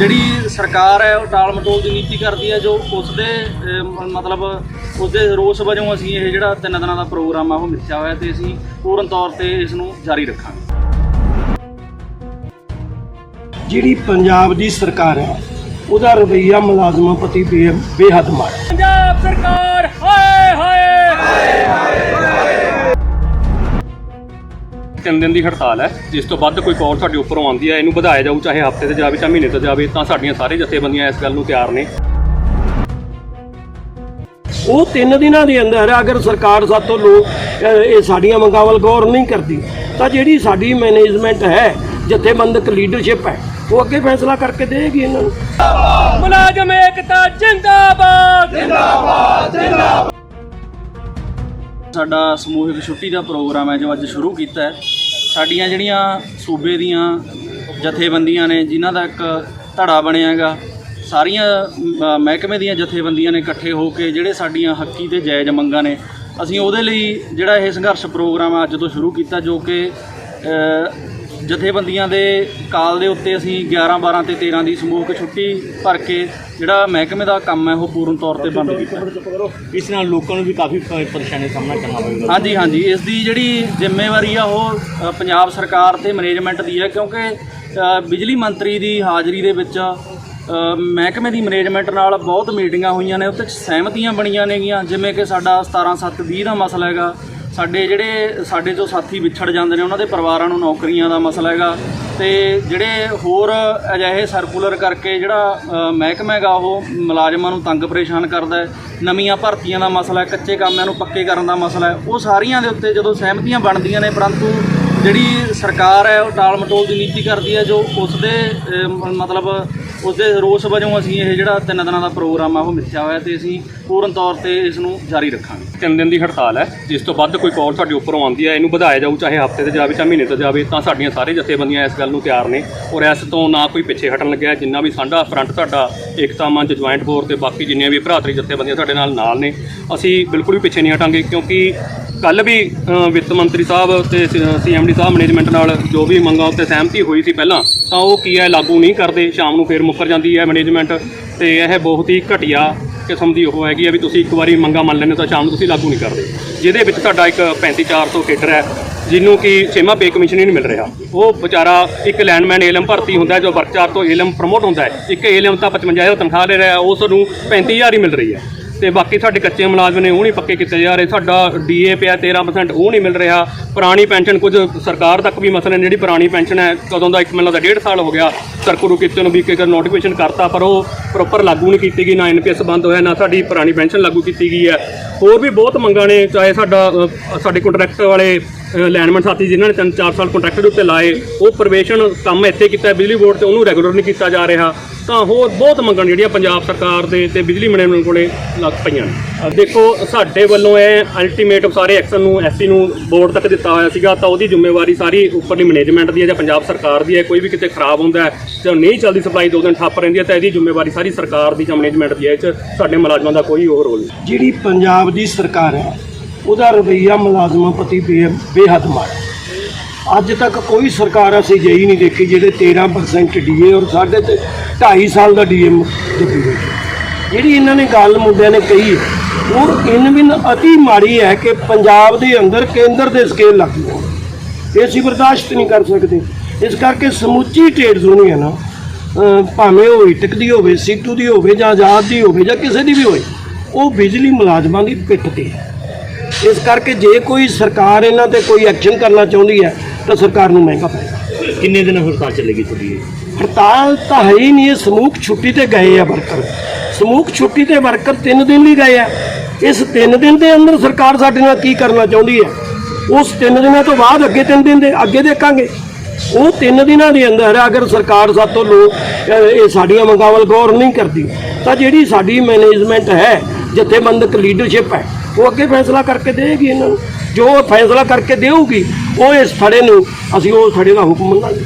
ਜਿਹੜੀ ਸਰਕਾਰ ਹੈ ਉਹ ਟਾਲ ਮਟੋਲ ਦੀ ਨੀਤੀ ਕਰਦੀ ਹੈ ਜੋ ਉਸ ਦੇ ਮਤਲਬ ਉਸ ਦੇ ਰੋਸ ਵਜੋਂ ਅਸੀਂ ਇਹ ਜਿਹੜਾ ਤਿੰਨ ਦਿਨਾਂ ਦਾ ਪ੍ਰੋਗਰਾਮ ਆ ਉਹ ਮਿੱਥਿਆ ਹੋਇਆ ਤੇ ਅਸੀਂ ਪੂਰਨ ਤੌਰ ਤੇ ਇਸ ਨੂੰ ਜਾਰੀ ਰੱਖਾਂਗੇ। ਜਿਹੜੀ ਪੰਜਾਬ ਦੀ ਸਰਕਾਰ ਹੈ ਉਹਦਾ ਰਵੱਈਆ ਮੁਲਾਜ਼ਮਾਂ ਪ੍ਰਤੀ ਬੇਹੱਦ ਮਾੜਾ। ਪੰਜਾਬ ਸਰਕਾਰ 3 ਦਿਨ ਦੀ ਹੜਤਾਲ ਹੈ। ਜਿਸ ਤੋਂ ਵੱਧ ਕੋਈ ਕਾਲ ਸਾਡੇ ਉੱਪਰੋਂ ਆਉਂਦੀ ਹੈ ਇਹਨੂੰ ਵਧਾਇਆ ਜਾਊ ਚਾਹੇ ਹਫ਼ਤੇ ਤੇ ਜਾਵੇ ਚਾਹੇ ਮਹੀਨੇ ਤੇ ਜਾਵੇ ਤਾਂ ਸਾਡੀਆਂ ਸਾਰੇ ਜਥੇਬੰਦੀਆਂ ਇਸ ਗੱਲ ਨੂੰ ਤਿਆਰ ਨੇ। ਉਹ 3 ਦਿਨਾਂ ਦੇ ਅੰਦਰ ਅਗਰ ਸਰਕਾਰ ਸਾਤੋਂ ਲੋਕ ਇਹ ਸਾਡੀਆਂ ਮੰਗਾਂ ਵੱਲ ਗੌਰ ਨਹੀਂ ਕਰਦੀ ਤਾਂ ਜਿਹੜੀ ਸਾਡੀ ਮੈਨੇਜਮੈਂਟ ਹੈ ਜਥੇਬੰਦਕ ਲੀਡਰਸ਼ਿਪ ਹੈ ਉਹ ਅੱਗੇ ਫੈਸਲਾ ਕਰਕੇ ਦੇਗੀ ਇਹਨਾਂ ਨੂੰ। ਮੁਲਾਜ਼ਮ ਏਕਤਾ ਜਿੰਦਾਬਾਦ। ਜਿੰਦਾਬਾਦ ਜਿੰਦਾਬਾਦ। ਸਾਡਾ ਸਮੂਹਿਕ ਛੁੱਟੀ ਦਾ ਪ੍ਰੋਗਰਾਮ ਹੈ ਜੋ ਅੱਜ ਸ਼ੁਰੂ ਕੀਤਾ ਹੈ। ਸਾਡੀਆਂ ਜਿਹੜੀਆਂ ਸੂਬੇ ਦੀਆਂ ਜਥੇਬੰਦੀਆਂ ਨੇ, ਜਿਨ੍ਹਾਂ ਦਾ ਇੱਕ ਧੜਾ ਬਣਿਆ ਹੈਗਾ, ਸਾਰੀਆਂ ਮਹਿਕਮੇ ਦੀਆਂ ਜਥੇਬੰਦੀਆਂ ਨੇ ਇਕੱਠੇ ਹੋ ਕੇ ਜਿਹੜੇ ਸਾਡੀਆਂ ਹੱਕੀ ਤੇ ਜਾਇਜ਼ ਮੰਗਾਂ ਨੇ, ਅਸੀਂ ਉਹਦੇ ਲਈ ਜਿਹੜਾ ਇਹ ਸੰਘਰਸ਼ ਪ੍ਰੋਗਰਾਮ ਅੱਜ ਤੋਂ ਸ਼ੁਰੂ ਕੀਤਾ, ਜੋ ਕਿ ਜਥੇਬੰਦੀਆਂ ਦੇ ਕਾਲ ਦੇ ਉੱਤੇ ਅਸੀਂ 11 12 ਤੇ 13 ਦੀ ਸਮੂਹਿਕ ਛੁੱਟੀ ਭਰ ਕੇ ਜਿਹੜਾ ਮਹਿਕਮੇ ਦਾ ਕੰਮ ਹੈ ਉਹ ਪੂਰਨ ਤੌਰ ਤੇ ਬੰਦ ਕੀਤਾ। ਇਸ ਨਾਲ ਲੋਕਾਂ ਨੂੰ ਵੀ ਕਾਫੀ ਪਰੇਸ਼ਾਨੀ ਦਾ ਸਾਹਮਣਾ ਕਰਨਾ ਪਵੇਗਾ। ਹਾਂਜੀ ਹਾਂਜੀ। ਇਸ ਦੀ ਜਿਹੜੀ ਜ਼ਿੰਮੇਵਾਰੀ ਆ ਉਹ ਪੰਜਾਬ ਸਰਕਾਰ ਤੇ ਮੈਨੇਜਮੈਂਟ ਦੀ ਹੈ ਕਿਉਂਕਿ ਬਿਜਲੀ ਮੰਤਰੀ ਦੀ ਹਾਜ਼ਰੀ ਦੇ ਵਿੱਚ ਮਹਿਕਮੇ ਦੀ ਮੈਨੇਜਮੈਂਟ ਨਾਲ ਬਹੁਤ ਮੀਟਿੰਗਾਂ ਹੋਈਆਂ ਨੇ ਉੱਤੇ ਸਹਿਮਤੀਆਂ ਬਣੀਆਂ ਨੇਗੀਆਂ। ਜਿਵੇਂ ਕਿ ਸਾਡਾ 17720 ਦਾ ਮਸਲਾ ਹੈਗਾ ਸਾਡੇ ਜਿਹੜੇ ਸਾਡੇ ਜੋ ਸਾਥੀ ਵਿਛੜ ਜਾਂਦੇ ਨੇ, ਉਹਨਾਂ ਦੇ ਪਰਿਵਾਰਾਂ ਨੂੰ ਨੌਕਰੀਆਂ ਦਾ ਮਸਲਾ ਹੈਗਾ ਤੇ ਜਿਹੜੇ ਹੋਰ ਅਜਿਹੇ ਸਰਕੂਲਰ ਕਰਕੇ ਜਿਹੜਾ ਮਹਿਕਮਾ ਹੈਗਾ, ਉਹ ਮੁਲਾਜ਼ਮਾਂ ਨੂੰ ਤੰਗ ਪਰੇਸ਼ਾਨ ਕਰਦਾ ਹੈ, ਨਵੀਆਂ ਭਰਤੀਆਂ ਦਾ ਮਸਲਾ ਹੈ, ਕੱਚੇ ਕਾਮਿਆਂ ਨੂੰ ਪੱਕੇ ਕਰਨ ਦਾ ਮਸਲਾ ਹੈ, ਉਹ ਸਾਰੀਆਂ ਦੇ ਉੱਤੇ ਜਦੋਂ ਸਹਿਮਤੀਆਂ ਬਣਦੀਆਂ ਨੇ, ਪਰੰਤੂ ਜਿਹੜੀ ਸਰਕਾਰ ਹੈ, ਉਹ ਟਾਲ ਮਟੋਲ ਦੀ ਨੀਤੀ ਕਰਦੀ ਹੈ, ਜੋ ਉਸ ਦੇ ਮਤਲਬ ਉਸ ਦੇ ਰੋਸ ਵਜੋਂ ਅਸੀਂ ਇਹ ਜਿਹੜਾ ਤਿੰਨ ਦਿਨਾਂ ਦਾ ਪ੍ਰੋਗਰਾਮ ਆ, ਉਹ ਮਿੱਥਿਆ ਹੋਇਆ ਤੇ ਅਸੀਂ ਪੂਰਨ ਤੌਰ ਤੇ ਇਸ ਨੂੰ ਜਾਰੀ ਰੱਖਾਂਗੇ। ਤਿੰਨ ਦਿਨ ਦੀ ਹੜਤਾਲ ਹੈ। ਜਿਸ ਤੋਂ ਵੱਧ ਕੋਈ ਕਾਲ ਸਾਡੇ ਉੱਪਰੋਂ ਆਉਂਦੀ ਹੈ, ਇਹਨੂੰ ਵਧਾਇਆ ਜਾਊ, ਚਾਹੇ ਹਫ਼ਤੇ ਤੇ ਜਾਵੇ, ਚਾਹੇ ਮਹੀਨੇ ਤੇ ਜਾਵੇ, ਤਾਂ ਸਾਡੀਆਂ ਸਾਰੇ ਜਥੇਬੰਦੀਆਂ ਇਸ ਗੱਲ ਨੂੰ ਤਿਆਰ ਨੇ। ਔਰ ਇਸ ਤੋਂ ਨਾ ਕੋਈ ਪਿੱਛੇ ਹਟਣ ਲੱਗਿਆ ਜਿੰਨਾ ਵੀ ਸਾਡਾ ਫਰੰਟ ਤੁਹਾਡਾ, ਏਕਤਾ ਮੰਚ ਜੁਆਇੰਟ ਫੋਰ ਤੇ ਬਾਕੀ ਜਿੰਨੀਆਂ ਵੀ ਭਰਾਤਰੀ ਜਥੇਬੰਦੀਆਂ ਸਾਡੇ ਨਾਲ ਨਾਲ ਨੇ, ਅਸੀਂ ਬਿਲਕੁਲ ਵੀ ਪਿੱਛੇ ਨਹੀਂ ਹਟਾਂਗੇ, ਕਿਉਂਕਿ ਕੱਲ ਵੀ ਵਿੱਤ ਮੰਤਰੀ ਸਾਹਿਬ ਤੇ ਸੀਐਮਡੀ ਸਾਹਿਬ, ਮੈਨੇਜਮੈਂਟ ਨਾਲ ਜੋ ਵੀ ਮੰਗਾਂ ਉੱਤੇ ਸਹਿਮਤੀ ਹੋਈ ਸੀ ਪਹਿਲਾਂ, ਤਾਂ ਉਹ ਕੀ ਹੈ, ਲਾਗੂ ਨਹੀਂ ਕਰਦੇ। ਸ਼ਾਮ ਨੂੰ ਫੇਰ ਮੁੱਕਰ ਜਾਂਦੀ ਹੈ ਮੈਨੇਜਮੈਂਟ ਤੇ ਇਹ ਬਹੁਤ ਹੀ ਘਟੀਆ ਕਿਸਮ ਦੀ ਉਹ ਹੈਗੀ ਆ ਵੀ ਤੁਸੀਂ ਇੱਕ ਵਾਰੀ ਮੰਗਾਂ ਮੰਨ ਲੈਂਦੇ ਹੋ ਤਾਂ ਸ਼ਾਮ ਨੂੰ ਤੁਸੀਂ ਲਾਗੂ ਨਹੀਂ ਕਰਦੇ। ਜਿਹਦੇ ਵਿੱਚ ਤੁਹਾਡਾ ਇੱਕ 35400 ਕੇਡਰ ਹੈ, ਜਿਹਨੂੰ ਕਿ ਛੇਵਾਂ ਪੇ ਕਮਿਸ਼ਨ ਹੀ ਨਹੀਂ ਮਿਲ ਰਿਹਾ। ਉਹ ਵਿਚਾਰਾ ਇੱਕ ਲੈਂਡਮੈਨ ਏਲਮ ਭਰਤੀ ਹੁੰਦਾ ਜੋ ਵਰਕਚਾਰ ਤੋਂ ਏਲਮ ਪ੍ਰਮੋਟ ਹੁੰਦਾ ਹੈ। ਇੱਕ ਏਲਮ ਤਾਂ 55000 ਤਨਖਾਹ ਦੇ ਰਿਹਾ ਉਸ ਨੂੰ 35000 ਹੀ ਮਿਲ ਰਹੀ ਹੈ। ਤੇ ਬਾਕੀ ਸਾਡੇ ਕੱਚੇ ਮੁਲਾਜ਼ਮ ਨੇ ਉਹ ਨਹੀਂ ਪੱਕੇ ਕੀਤੇ ਜਾ ਰਹੇ। ਸਾਡਾ ਡੀਏ ਪਿਆ 13% ਉਹ ਨਹੀਂ ਮਿਲ ਰਿਹਾ। ਪੁਰਾਣੀ ਪੈਨਸ਼ਨ ਕੁਝ ਸਰਕਾਰ ਤੱਕ ਵੀ ਮਸਲੇ ਜਿਹੜੀ ਪੁਰਾਣੀ ਪੈਨਸ਼ਨ ਹੈ, ਕਦੋਂ ਦਾ ਇੱਕ ਮੈਨੂੰ ਦਾ ਡੇਢ ਸਾਲ ਹੋ ਗਿਆ। ਸਰਕਰੂ ਕੀਤੇ ਨੂੰ ਵੀ ਕਿ ਨੋਟੀਫਿਕੇਸ਼ਨ ਕਰਤਾ, ਪਰ ਉਹ ਪ੍ਰੋਪਰ ਲਾਗੂ ਨਹੀਂ ਕੀਤੀ ਗਈ, ਨਾ ਐਨਪੀਐਸ ਬੰਦ ਹੋਇਆ, ਨਾ ਸਾਡੀ ਪੁਰਾਣੀ ਪੈਨਸ਼ਨ ਲਾਗੂ ਕੀਤੀ ਗਈ ਹੈ। ਹੋਰ ਵੀ ਬਹੁਤ ਮੰਗਾਂ ਨੇ ਚਾਹੇ ਸਾਡਾ ਅ, ਸਾਡੇ ਕੰਟਰੈਕਟ ਵਾਲੇ ਲੈਂਡਮੈਨ ਸਾਥੀ ਜਿਨ੍ਹਾਂ ਨੇ ਤਿੰਨ ਚਾਰ ਸਾਲ ਕੰਟਰੈਕਟ ਦੇ ਉੱਤੇ ਲਾਏ ਉਹ ਪ੍ਰਵੇਸ਼ਨ ਕੰਮ ਇੱਥੇ ਕੀਤਾ ਬਿਜਲੀ ਬੋਰਡ ਤੇ ਉਹਨੂੰ ਰੈਗੂਲਰ ਨਹੀਂ ਕੀਤਾ ਜਾ ਰਿਹਾ। ਤਾਂ ਹੋਰ ਬਹੁਤ ਮੰਗਾਂ ਨੇ ਜਿਹੜੀਆਂ ਪੰਜਾਬ ਸਰਕਾਰ ਦੇ ਤੇ ਬਿਜਲੀ ਮੈਨੇਜਮੈਂਟ ਕੋਲੇ ਲੱਗ ਪਈਆਂ ਨੇ। ਦੇਖੋ, ਸਾਡੇ ਵੱਲੋਂ ਇਹ ਅਲਟੀਮੇਟ ਸਾਰੇ ਐਕਸ਼ਨ ਨੂੰ ਐਸਸੀ ਨੂੰ ਬੋਰਡ ਤੱਕ ਦਿੱਤਾ ਹੋਇਆ ਸੀਗਾ, ਤਾਂ ਉਹਦੀ ਜ਼ਿੰਮੇਵਾਰੀ ਸਾਰੀ ਉੱਪਰਲੀ ਮੈਨੇਜਮੈਂਟ ਦੀ ਹੈ ਜਾਂ ਪੰਜਾਬ ਸਰਕਾਰ ਦੀ ਹੈ, ਕੋਈ ਵੀ ਕਿਤੇ ਖਰਾਬ ਹੁੰਦਾ ਹੈ ਜਾਂ ਨਹੀਂ ਚੱਲਦੀ ਸਪਲਾਈ ਦੋ ਦਿਨ ਠੱਪ ਰਹਿੰਦੀ ਹੈ, ਤਾਂ ਇਹਦੀ ਜ਼ਿੰਮੇਵਾਰੀ ਸਾਰੀ ਸਰਕਾਰ ਦੀ ਜਾਂ ਮੈਨੇਜਮੈਂਟ ਦੀ ਹੈ, ਇਹ 'ਚ ਸਾਡੇ ਮੁਲਾਜ਼ਮਾਂ ਦਾ ਕੋਈ ਉਹ ਰੋਲ ਨਹੀਂ। ਜਿਹੜੀ ਪੰਜਾਬ ਦੀ ਸਰਕਾਰ ਹੈ, ਉਹਦਾ ਰਵੱਈਆ ਮੁਲਾਜ਼ਮਾਂ ਪ੍ਰਤੀ ਬੇ- ਬੇਹੱਦ ਮਾੜਾ ਅੱਜ ਤੱਕ ਕੋਈ ਸਰਕਾਰ ਅਸੀਂ ਜਿਹੀ ਨਹੀਂ ਦੇਖੀ ਜਿਹੜੇ 13% ਡੀਏ ਔਰ ਸਾਡੇ ਤੇ 2.5 ਸਾਲ ਦਾ ਡੀਏ ਦਿੱਤੀ ਹੋਈ ਜਿਹੜੀ ਇਹਨਾਂ ਨੇ ਗੱਲ ਮੁੱਦਿਆਂ ਨੇ ਕਹੀ ਹੈ ਉਹ ਇਨਵਿਨ ਅਤੀ ਮਾੜੀ ਹੈ ਕਿ ਪੰਜਾਬ ਦੇ ਅੰਦਰ ਕੇਂਦਰ ਦੇ ਸਕੇਲ ਲੱਗ ਗਏ। ਇਹ ਅਸੀਂ ਬਰਦਾਸ਼ਤ ਨਹੀਂ ਕਰ ਸਕਦੇ। ਇਸ ਕਰਕੇ ਸਮੁੱਚੀ ਟ੍ਰੇਡ ਯੂਨੀਅਨ ਅਹ, ਭਾਵੇਂ ਉਹ ਇਟਕ ਦੀ ਹੋਵੇ ਸੀਟੂ ਦੀ ਹੋਵੇ ਜਾਂ ਆਜ਼ਾਦ ਦੀ ਹੋਵੇ ਜਾਂ ਕਿਸੇ ਦੀ ਵੀ ਹੋਵੇ ਉਹ ਬਿਜਲੀ ਮੁਲਾਜ਼ਮਾਂ ਦੀ ਪਿੱਠ ਤੇ ਹੈ। ਇਸ ਕਰਕੇ ਜੇ ਕੋਈ ਸਰਕਾਰ ਇਹਨਾਂ ਤੇ ਕੋਈ ਐਕਸ਼ਨ ਕਰਨਾ ਚਾਹੁੰਦੀ ਹੈ ਤਾਂ ਸਰਕਾਰ ਨੂੰ ਮਹਿੰਗਾ ਪਏਗਾ ਕਿੰਨੇ ਦਿਨ ਹੜਤਾਲ ਚੱਲੇਗੀ ਤੁਹਾਡੀ? ਹੜਤਾਲ ਤਾਂ ਹੈ ਹੀ ਨਹੀਂ ਇਹ ਸਮੂਹ ਛੁੱਟੀ ਤੇ ਗਏ ਆ ਵਰਕਰ ਸਮੂਹ ਛੁੱਟੀ ਤੇ ਵਰਕਰ 3 ਦਿਨ ਲਈ ਗਏ ਆ। ਇਸ 3 ਦਿਨ ਦੇ ਅੰਦਰ ਸਰਕਾਰ ਸਾਡੇ ਨਾਲ ਕੀ ਕਰਨਾ ਚਾਹੁੰਦੀ ਹੈ? ਉਸ 3 ਦਿਨਾਂ ਤੋਂ ਬਾਅਦ ਅੱਗੇ 3 ਦਿਨ ਦੇ ਅੱਗੇ ਦੇਖਾਂਗੇ। ਉਹ 3 ਦਿਨਾਂ ਦੇ ਅੰਦਰ ਅਗਰ ਸਰਕਾਰ ਸਾਤੋਂ ਲੋਕ ਇਹ ਸਾਡੀਆਂ ਮੰਗਾਂ ਵੱਲ ਗੌਰ ਨਹੀਂ ਕਰਦੀ, ਤਾਂ ਜਿਹੜੀ ਸਾਡੀ ਮੈਨੇਜਮੈਂਟ ਹੈ, ਜਥੇਬੰਦਕ ਲੀਡਰਸ਼ਿਪ ਹੈ, ਉਹ ਅੱਗੇ ਫੈਸਲਾ ਕਰਕੇ ਦੇਗੀ ਇਹਨਾਂ ਨੂੰ। ਜੋ ਫੈਸਲਾ ਕਰਕੇ ਦੇਊਗੀ, ਉਹ ਇਸ ਫੜੇ ਨੂੰ ਅਸੀਂ ਉਹ ਫੜੇ ਦਾ ਹੁਕਮ ਮੰਨਾਂਗੇ।